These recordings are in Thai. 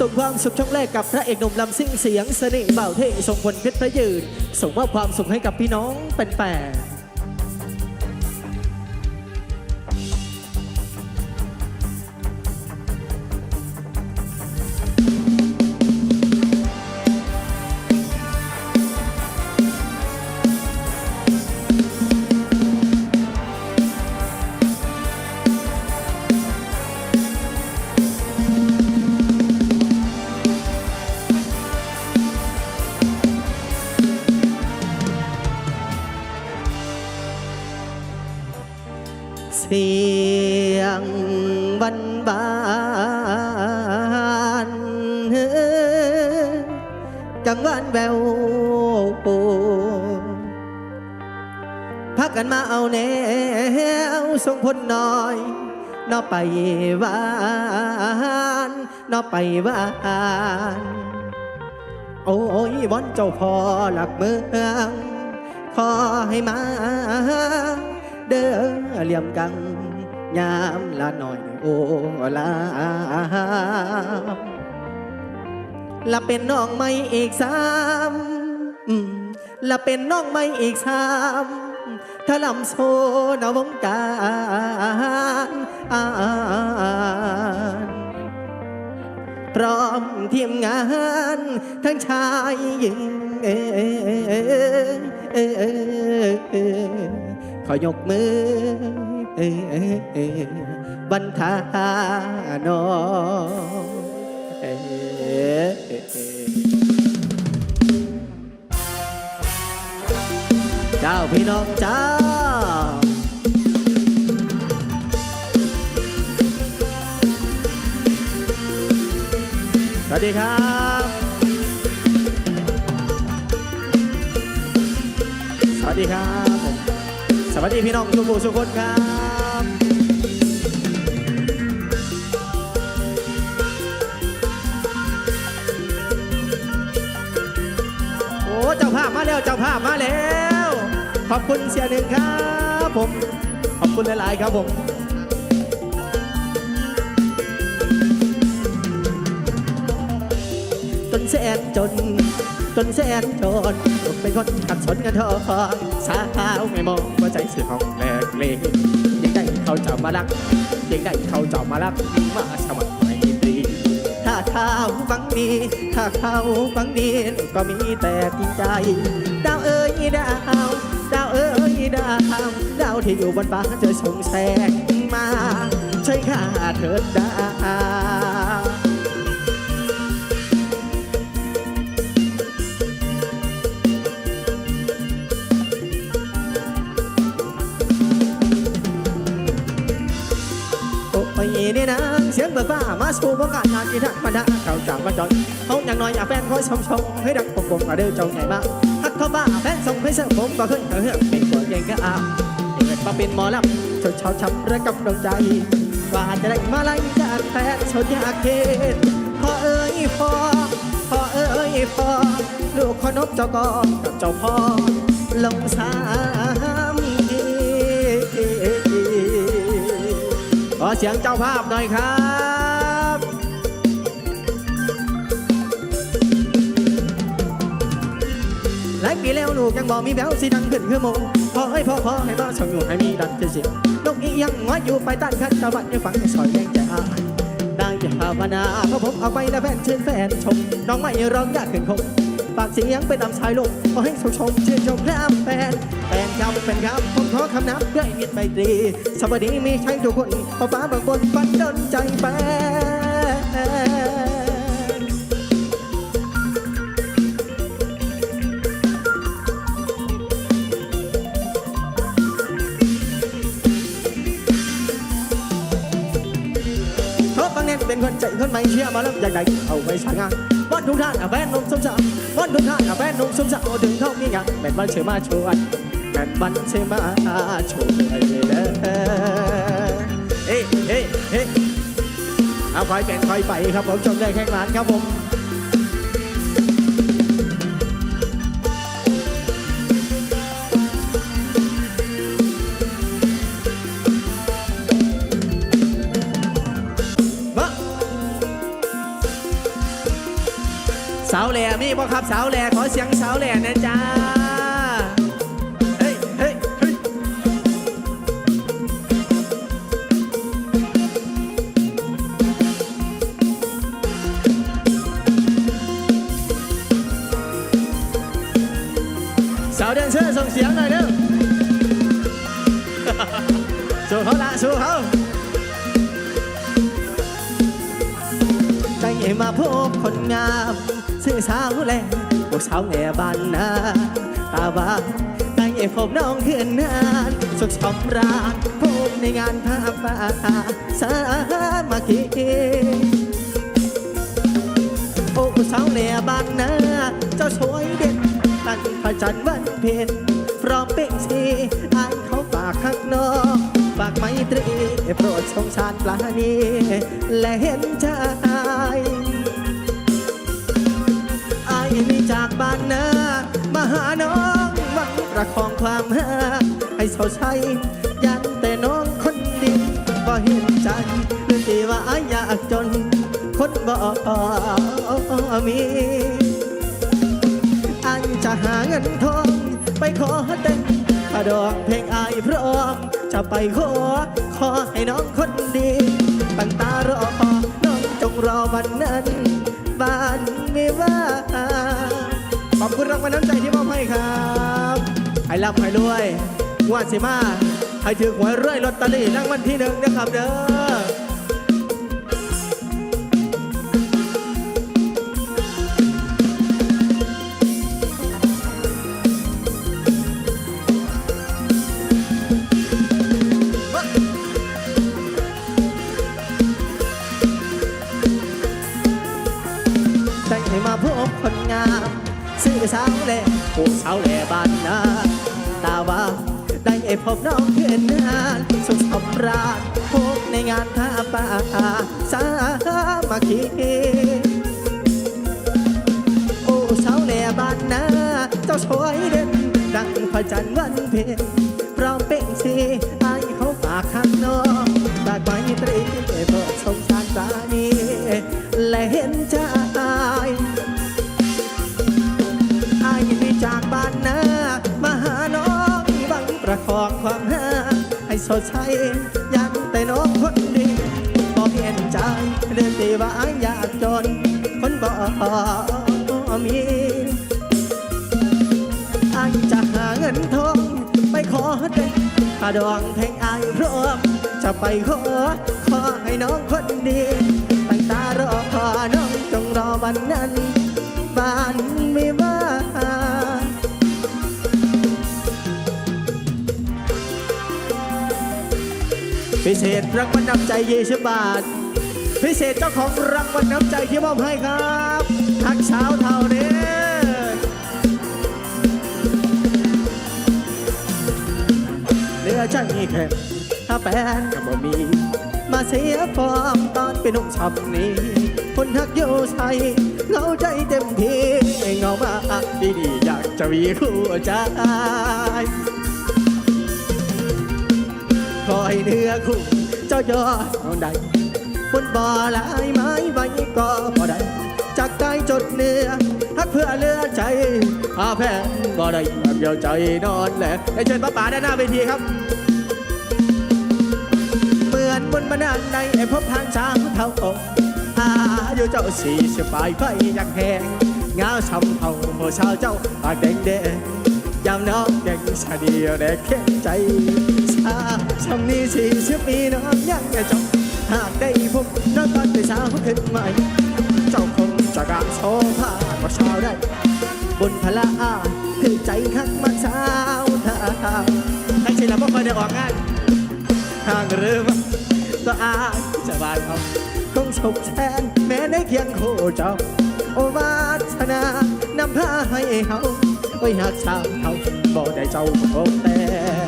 ส่งความสุขช่องแรกกับพระเอกหนุ่มลำซิ่งเสียงเสน่ห์เบาเท่ทรงพลเพชรพระยืนส่งมอบความสุขให้กับพี่น้องเป็นแปด สียงบันบานกังวานแววพักกันมาเอาแนวส่งผลน้อยนอไปวานนอไปวานโอ้ยบอนเจ้าพ่อหลักเมืองขอให้มา เด้อเหลี่ยมกังยามละหน่อยโอ้ลาละเป็นน้องไม่อีกสามละเป็นน้องไม่อีกสามถ้าลำโซนวงการอ่านพร้อมทีมงาน ทั้งชายหญิง เอ่ยยเอ่ยเอ่ยขอยกมือเออบรรทาน้องเจ้าพี่น้องเจ้าสวัสดีครับสวัสดีครับ สวัสดีพี่น้องทุกผู้ทุกคนครับโอ้เจ้าภาพมาแล้วเจ้าภาพมาแล้ว ขอบคุณเสียหนึ่งครับผม ขอบคุณหลาย ๆ ครับผมจนแสนจน จนแสนจนเป็นคนขัดสนกันทองสาวไม่มองว่าใจสื่อของแหลกเลงยังได้เขาจะมารักยังได้เขาจะมารักมาสมัครไม่ตรีถ้าเขาฟังดีถ้าเขาฟังดีก็มีแต่จริงใจ ดาวเอ้ยดาวดาวเอ้ยดาวดาวที่อยู่บนฟ้าจะส่งแสงมาช่วยข้าเถิดดาวามาสู่วงการงานที่ทักมาดาเก่าจากมาจอยเขาอย่างน้อยอย่าแฟนคอยชมชมให้ดังปกปกมาเด้อเจ้าใหญ่มากฮักเขาบ้าแฟนส่งให้เสื้อผมก็ขึ้นเฮือกเป็นตัวเองก็อามเกิดมาเป็นหมอลำชดเชาวช้ำและกับดวงใจว่าจะได้มาไล่จากแฟนชนยากเข็นพอเอ้ยพอพอเอ้ยพอลูกขอนบเจ้าก็กับเจ้าพ่อลงสามีขอเสียงเจ้าภาพหน่อยครับ ปีแล้วลูกยังบอกมีแววสิดังขึ้นคือมงพอให้พ่อพอให้มาสงอยู่ให้มีดันเสียงนกอียังงอยอยู่ไปต้านคันตะวันยังฝังในซอยแดงใจอายได้จะภาวนาเพราะผมเอาไปแล้วแฟนชื่นแฟนชม น้องไม่ร้องยากขึ้นคงปากเสียงเป็นลำชายลมขอให้ชมชมชื่นชมพระแฟนแฟนครับแฟนครับผมขอคำนับด้วยมิตรไมตรีสวัสดีมีใช่ทุกคนพอฟ้าบางบนฟันดนใจแฟน เพราะบางเน้นเป็นคนใจคนไม่เชื่อมาแล้วอยากได้เอาไปใช้งานวันทุกท่านอะแฟนนุ่มสมศักดิ์วันทุกท่านอะแฟนนุ่มสมศักดิ์โอ้ถึงเท่ามีงานแม่นมันเชื่อมาชวนแม่นมันเชื่อมาชวนเด้อเฮ้เฮ้เฮ้เอาคอยเป็นคอยไปครับผมชมได้แค่ร้านครับผม สาวแหล่มีบ่ครับสาวแหล่ขอเสียงสาวแหล่นะจ๊ะเฮ้ยเฮ้ยเฮ้ยสาวแดนเซอร์ส่งเสียงหน่อยเร็ว สู้เขาละสู้เขา มาพบคนงามซื้อสาวแลพวกสาวแง่บ้านนาตาบ้านใจพบน้องเขื่อนนานสุขสำราญพบในงานผ้าป่าสามาคีโอ้สาวแหล่บ้านนาเจ้าสวยเด่นตั้งพระจันทร์วันเพ็ญพร้อมเป่งสีอายเขาฝากข้างนอก ฝากไมตรีโปรดสงสารปลาณีและเห็นใจไอายนี่จากบ้านนามาหาน้องหวังประคองความหาให้เศร้าใช้ยันแต่น้องคนเดียวบ่เห็นใจหรือที่ว่าอยากจน คนบ่มีอายจะหาเงินทองไปขอเต้นถ้าดอกเพลงอายพร้อม จะไปขอ ขอให้น้องคนดีตั้งตารอน้องจงรอวันนั้นบ้านไม่ว่าขอบคุณรางวัลน้ำใจที่มอบให้ครับให้รับให้รวยงวาสิมาให้ถือหวยรวยลอตเตอรี่รางวัลที่หนึ่งนะครับเด้อ ซื้อสาวแหล่ผู้สาวแหล่บ้านนาตาว่าได้พบน้องเพื่อนนานสุขสำราญพบในงานท่าป่าสามาคีโอ้สาวแหล่บ้านนาเจ้าสวยเด่นดังพระจันทร์วันเพ็ญพร้อมเป่งสีไอเขาฝากข้างนอกบาดไม้ตรีโปรดสงสารตานีและเห็น ให้สดใสยันแต่น้องคนดีบอกเห็นใจเรื่องที่ว่าอยอยากจน คนบ่มีอายจะหาเงินทองไปขอเด็กถ้าดวงเพลงอายพร้อมจะไปขอขอให้น้องคนดีตั้งตารอขอน้องจงรอวันนั้น พิเศษรางวัลน้ำใจ20บาท พิเศษเจ้าของรางวัลน้ำใจที่มอบให้ครับทักเช้าเท่านี้เหลือใจแค่ถ้าแฟนก็บ่มี มาเสียฟอร์มตอนเป็นหนุ่มชับนี้ คนทักอยู่ใส่เหงาใจเต็มที่เหงามาดีๆอยากจะมีคู่ใจ คอยเนื้อคู่เจ้ายอดเอาใดบนบ่อลายไม้ใบก็บ่ได้จากใจจดเนื้อทักเพื่อเลือใจอาแพ้บ่ได้แบบเดียวใจนอนแหละให้เชิญป้าป๋าด้านหน้าเวทีครับ เหมือนบนบันดาในไอ้พบทางช้างเท่าอกอาอยุเจ้าสี่สิบายไฟยังแหงงาช้ำเท่าโมชาวเจ้าปากแดงแดงยามน้องยังชาเดียวแดกเข้มใจ ชาช้ำนี้สี่สิบปีน้องยังจะจบหากได้พบน้องตอนเป็นสาวขึ้นใหม่ เจ้าคงจะกางโซผ้ากว่าชาวได้บนพละอาคือใจข้างมันสาวทางใครใช่ละบ่เคอยได้ออกงานทางเรือมาก็อาจะบายเขาคงฉกแทนแม้ในเคียงโคเจ้า โอวาสนานำพาให้เขาโอ้ยหักสาวเขาบ่ได้เจ้าพบแต่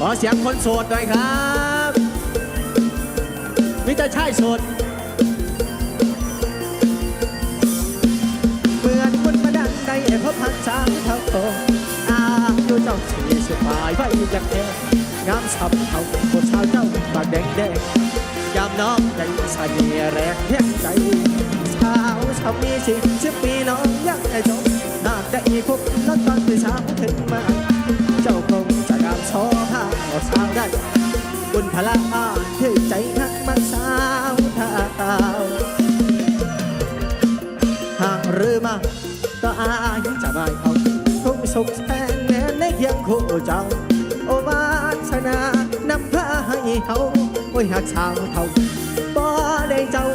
ขอเสียงคนโสดหน่อยครับมิตรชายโสดเหมือนคนมาดันในพบพันสามเท่าโตอายุเจ้าสีสบายไว้ยังแดงงามสับเขาคนชาวเจ้าปากแดงแดงยามน้องใจสายแรงแห่งใจเช้าเช้ามีสิสิบปีน้องยังไอ้จบ ได้พบแล้วตอนที่นเช้าขึ้นมา เจ้าคงจะงามชว์ผ้าเอาสาได้บุญพลาอาที่ใจนักมันสาวท่าตาวหากหรือมาก็อายจะไม่เอาคงสุขแทนแน่ในเคียงคู่เจ้า โอวาสนานำพาให้เขาโอ้ยหากสาวเท่าบ่ได้เจ้า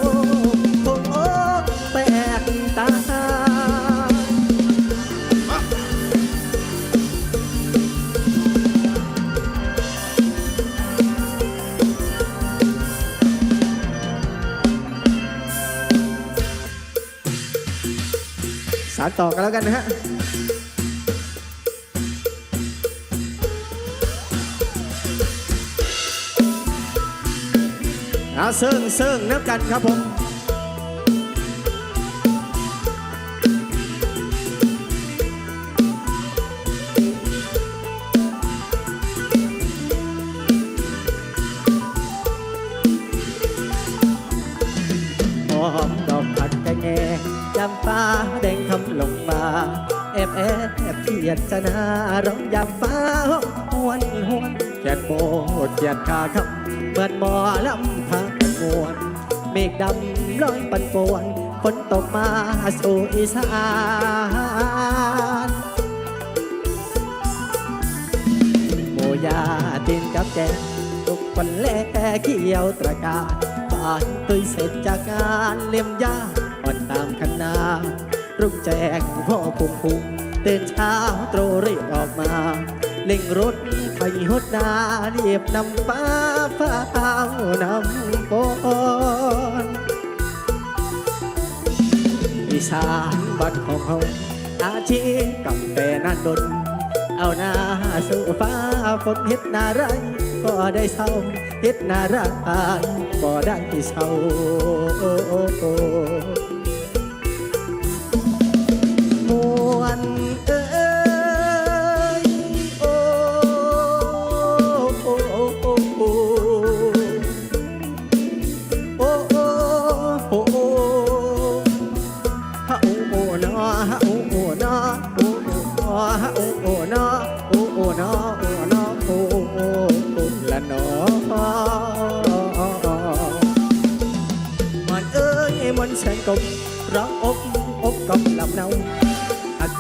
ารต่อกันแล้วกันนะฮะเอาเซิงเซิงนับกันครับผม แอบเทียดจะนาร้องยำฟ้าหวนหวนแกนโบดเทียดคาคำเหมือนหมอลำทางกันมวนเมฆดำลอยปันป่วนฝนตกมาสู่อีสานโมยาตินกับแกทุกวันแลเขียวตระการบ้านตุยเสร็จจากงานเลี่ยมยาอ่อนตามคณารุ่งแจงพ่อพุ่งพุ่งเต้นเช้าตรรีบออกมาเล่งรถไฟหดนาเรียบนำฟ้าฟ้านำปอนอีสานบ้านของเขาอาชีพกับแต่นันดน เอาหน้าสู่ฟ้าฝนเฮ็ดนาไรก็ได้เศร้าเฮ็ดนาไรก็ได้เศร้า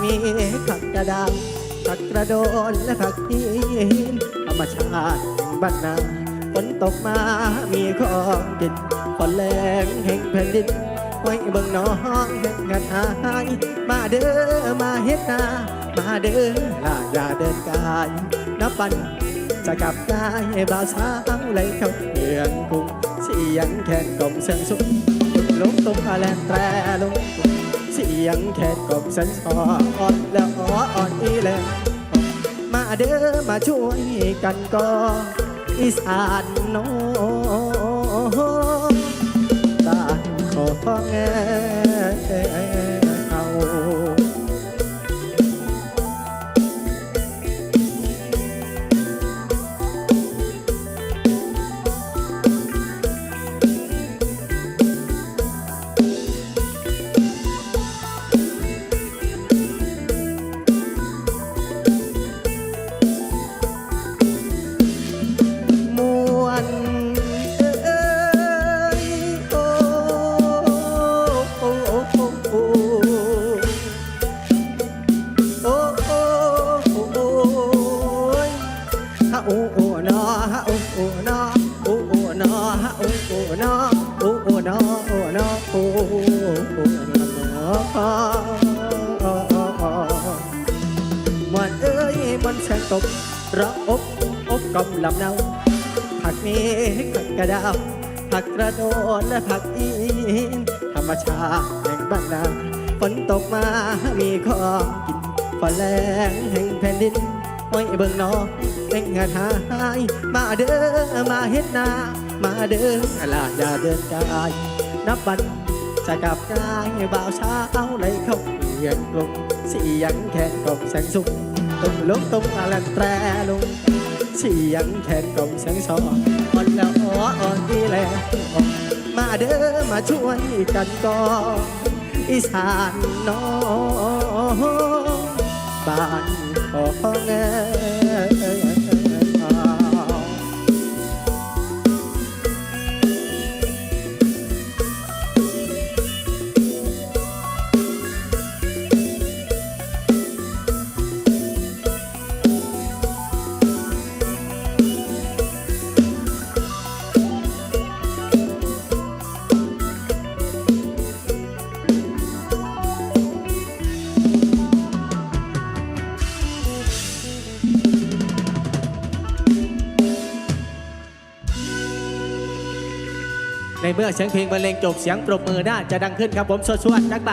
มีผักกระดางผักกระโดนและผักหินธรรมชาติบ้านนาฝนตกมามีของกินฝนแรงแห่งแผ่นดินไว้เบิ่งน้องเฮ็ดงานหายมาเด้อมาเฮ็ดนามาเด้อลาอย่าเดินกายนับปันจะกลับได้บ่าวสาวไหลเข้าเมืองกรุงเสียงแคนกลมเสียงสุดลุงตรงอาแลนแตรลงเสียงแคนกลมเสียงอ่อนแล้วอ่อนอีแล้วมาเด้อมาช่วยกันก็อีสานโนบ้านของแง ตบรักอบอบกำลำเนาผักมีผักกระดาวผักกระโดนและผักอีนธรรมชาติแห่งบ้านนาฝนตกมามีของกินฝนแรงแห่งแผ่นดินไว้เบิ่งน้องเป็นงานหายมาเด้อมาเฮ็ดนามาเด้อลาอย่าเดินกายนับวันจะกลับกายบ่าวเช้าในเขาเรียนกลมสียังแค่กลมแสงสุข ตุ้มลงตุ้มอาลันแตรลุงเสียงแขนกลมเสียงซออ่อนแล้วอ่ออ่อนดีแล้วมาเด้อมาช่วยกันก่ออีสานน้องบ้านของเอ๋ เมื่อเสียงเพลงบรรเลงจบเสียงปรบมือน่าจะดังขึ้นครับผมสวดๆจักบา